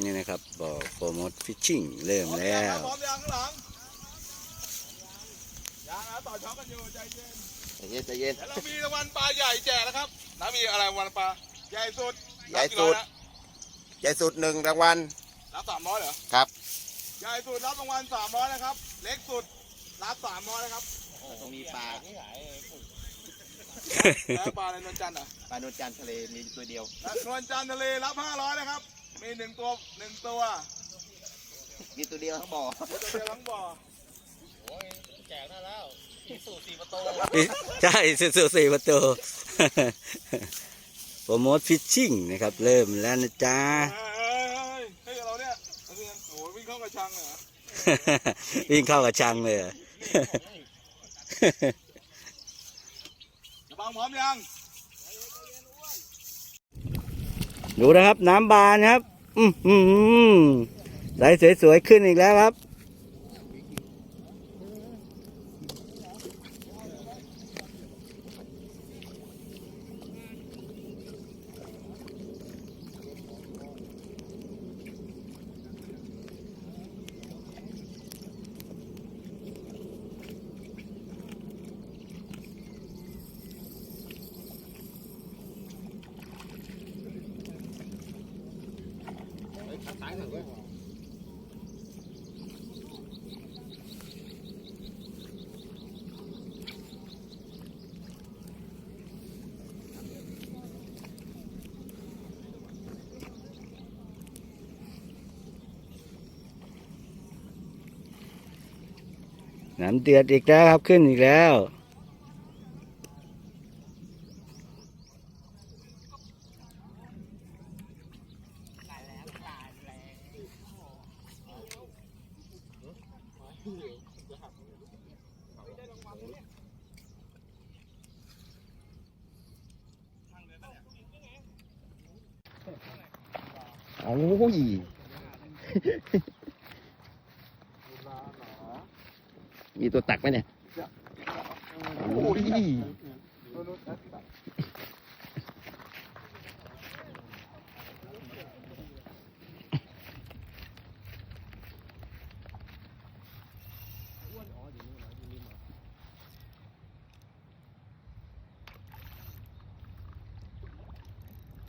นี่นะครับบ่อโปรโมทฟิชชิ่งเริ่มแล้วพร้อมยังข้างหลังยังนะต่อช็อปกันอยู่ใจเย็นใจเย็นใจเย็นเดี๋ยวเรามีรางวัลปลาใหญ่แจกนะครับน้ามีอะไรรางวัลปลาใหญ่สุดใหญ่สุดใหญ่สุดหนึ่งรางวัลรับสามร้อยเหรอครับใหญ่สุดรับรางวัลสามร้อยนะครับ เล็กสุดรับสามร้อยนะครับตรงนี้ปลาแล้วปลาในนวลจันทร์อะปลาโนนจันทร์ทะเลมีตัวเดียวและนวลจันทร์ทะเลรับห้าร้อยนะครับ มีหนึ่งตัวหนึ่งตัวมีตัวเดียวทั้งบ่อตัวเดียวทั้งบ่อใช่สุดๆสี่ประตูโปรโมทฟิชชิ่งนะครับ เริ่มแล้วนะจ๊ะเฮ้ยเฮ้ยเฮ้ยเราเนี่ยเราเนี่ยโอ้โหวิ่งเข้ากระชังเลยเหรอวิ่งเข้ากระชังเลยอะจะฟังพร้อมยังดูนะครับน้ำบานครับ อืมสายสวยๆขึ้นอีกแล้วครับ น้ำเดือดอีกแล้วครับขึ้นอีกแล้ว อ้ยมีตัวตักไหมเนี่ยโอ้ย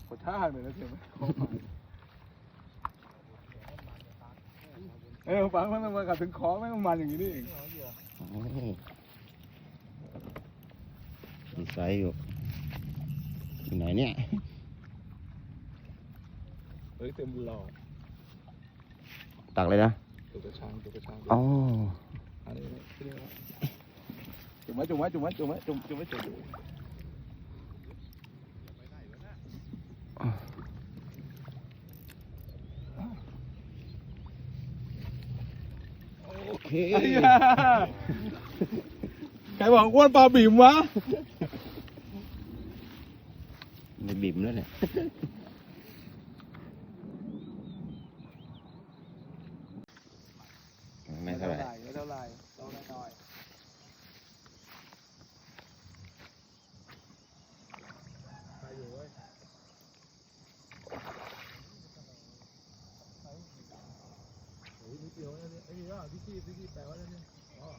ขอท่าหน่อยนะเสียงไหม เออฟังมันมากัดถึงคอแม่งมันอย่างนี้นี่เองโอ้มีไซส์อยู่อยู่ไหนเนี่ยเฮ้ยเต็มหลอดตักเลยนะตัวกระชังตัวกระชังอ๋ออันนี้นะที่นี่นะจุ่มไว้จุ่มไว้จุ่มไว้จุ่มไว้จุ่มจุ่มไว้จุ่มโอเค ไอ้ยา ใครบอกอ้วนปลาบิ่มวะไม่บิ่มแล้วเนี่ย ไม่เท่าไหร่ ไม่เท่าไหร่ต้องหน่อยไปอยู่เว้ยโอ้ยนิดเดียว นะเนี่ยไอ้นี่ว่าพี่กี้พี่กี้แปลว่าอะไรเนี่ยอ๋อ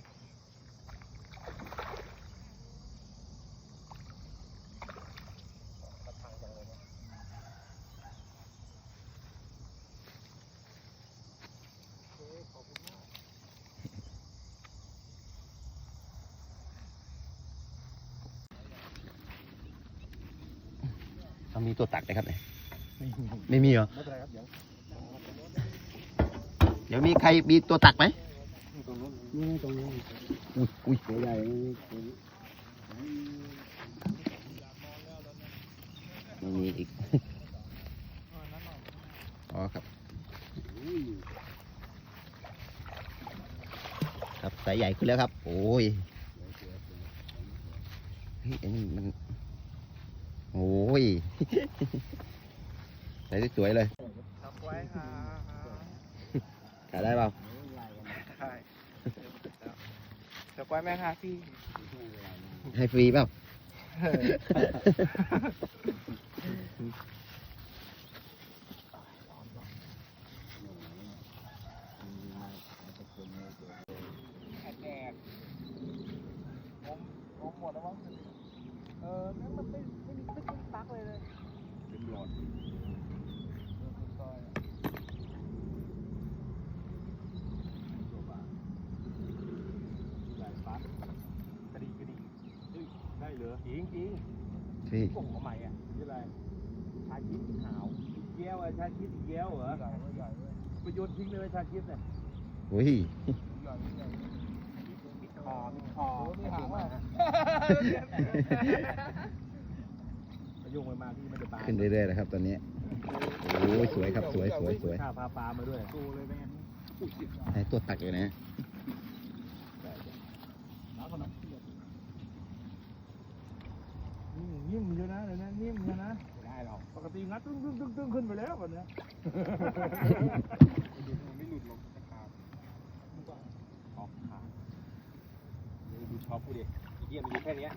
ต้องมีตัวตักไหมครับเนี่ยไม่มีเหรอ ไม่เป็นไรครับเดี๋ยวเดี๋ยวมีใครมีตัวตักไหมตรงนู้นนี่ตรงนี้อุ้ยอุ้ยตัวใหญ่ไม่มีอีก อ๋อครับ ครับสายใหญ่ขึ้นแล้วครับ โอ้ยเฮ้ยอันนี้มัน โอ้ย ใส่สวยๆเลยทับไว้ค่ะ ขายได้เปล่าได้เดี๋ยวก้อยแม่ค่าพี่ให้ฟรีเปล่างเออนั่มันไม่ไม่มีไม่มีปักเลยเลยเป็นหลอด จริงที่ๆผมทำไมอะนี่อะไรชาคิดขาวเกี้ยวอะชาคิดเกี้ยวเหรอไปโยนทิ้งเลยชาคิดเนี่ยอุ้ยคอมีคอมีหางว่าไปโยงไปมาที่มันจะตายขึ้นเรื่อยๆนะครับตอนนี้โอ้ยสวยครับสวยสวยสวยข้าพาปลามาด้วยดูเลยเป็นไงไอ้ตัวตักเลยนะ นิ่มอยู่นะเดี๋ยวนะนิ่มอยู่นะไม่ได้หรอกปกติงัดตึ้งตึ้งตึ้งตึ้งขึ้นไปแล้วแบบเนี้ยไม่หลุดลงนะครับออกขาดูช็อปกูดิเยี่ยมอยู่แค่เนี้ย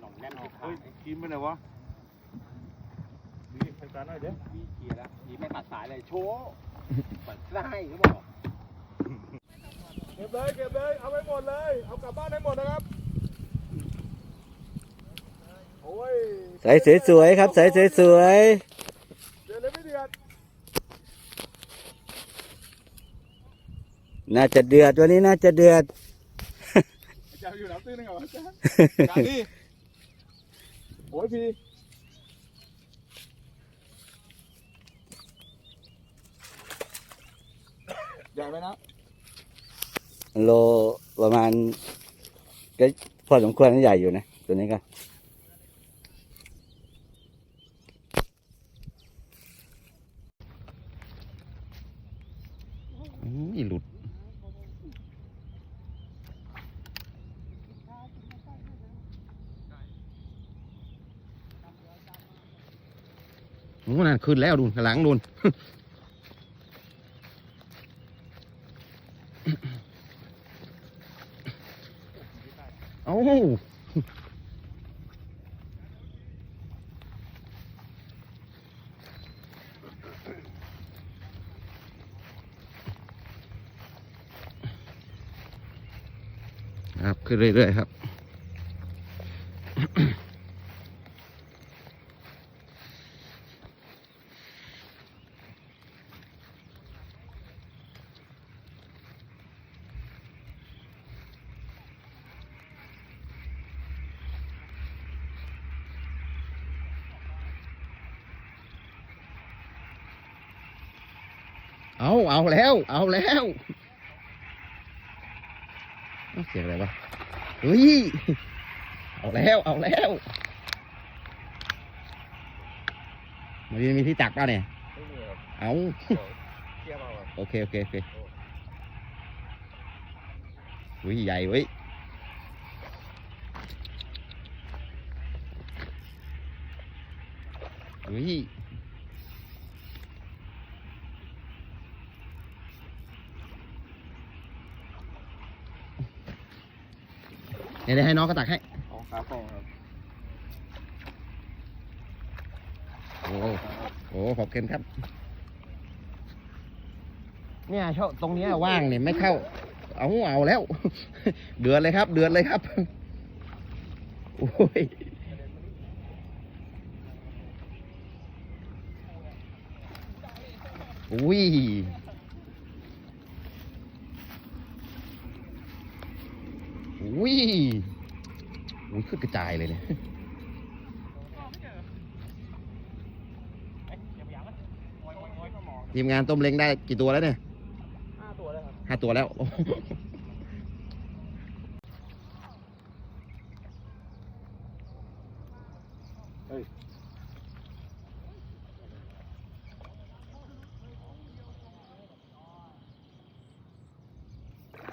หน่อมแน่นออกขาเฮ้ยกินไปไหนวะดีไปตาหน่อยเด้พี่เกียร์แล้วพี่ไม่ตัดสายเลยโชว์ปัดได้เขาบอกเก็บเลยเก็บเลยเอาไปหมดเลย เอากลับบ้านให้หมดนะครับ โอ้ยใสสวยๆครับใสสวยเดือดเลยไม่เดือดๆน่าจะเดือดวันนี้น่าจะเดือดจะอยู่น้ำตื้นได้ไงวะจ๊ะจานนี่โอ้ยพี่ใหญ่ไหมนะโลประมาณก็พอสมควรใหญ่อยู่นะ ตัวนี้ก็ โอ้นั่นขึ้นแล้วดูนหลังดูนเอ้าครับ ขึ้นเรื่อยๆครับ เอาเอาแล้ว เอาแล้วเอ้าเสียงอะไรวะเฮ้ย เอาแล้ว เอาแล้วมันมีที่ตักป่ะเนี่ย เอาเกียร์เปล่าโอเค โอเค โอเคอุ้ยใหญ่เว้ยอุ้ย เดี๋ยวให้น้องก็ตักให้ออกขาฟองครับโอ้โหขอบคุณครับ เนี่ยช่องตรงเนี้ยว่างเนี่ยไม่เข้า เอาเอาแล้ว เดือดเลยครับ เดือดเลยครับ โอ้ยอุ้ย อุ้ยอุ้ยขึ้นกระจายเลยเนี่ยทีมงานต้มเล้งได้กี่ตัวแล้วเนี่ยห้าตัวแล้วครับห้าตัวแล้ว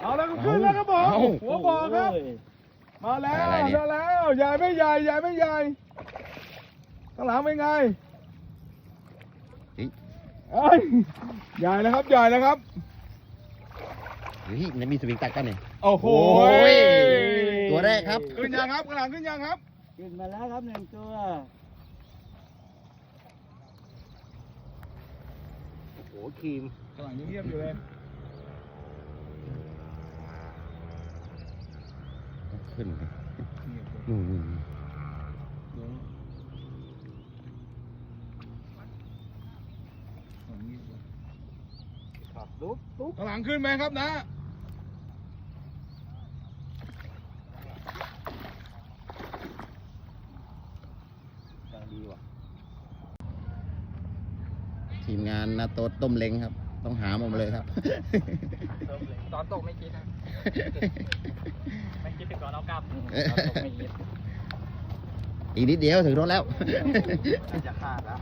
เอาแล้วก็ขึ้นแล้วครับผม เอาหัวบ่อครับ มาแล้วอะไรเนี่ย มาแล้วใหญ่ไม่ใหญ่ใหญ่ไม่ใหญ่ข้างหลังเป็นไงเอ้ยใหญ่แล้วครับใหญ่แล้วครับ เฮ้ยมันมีสวิงตักกันเนี่ย โอ้โหโอ้ยตัวแรกครับ ขึ้นยังครับข้างหลังขึ้นยังครับขึ้นมาแล้วครับหนึ่งตัวโอ้ครีมข้างหลังยังเงียบอยู่เลย ขึ้นเลยนู่นนู่นครับลุกลุกข้างหลังขึ้นไหมครับนะโดีว่ะทีมงานนาโตดต้มเล้งครับ ต้องหามาเลยครับ ตอนตกไม่คิดนะไม่คิดไปก่อนเอากลับตอนตกไม่คิดอีกนิดเดียวถึงรถแล้วจะขาดแล้ว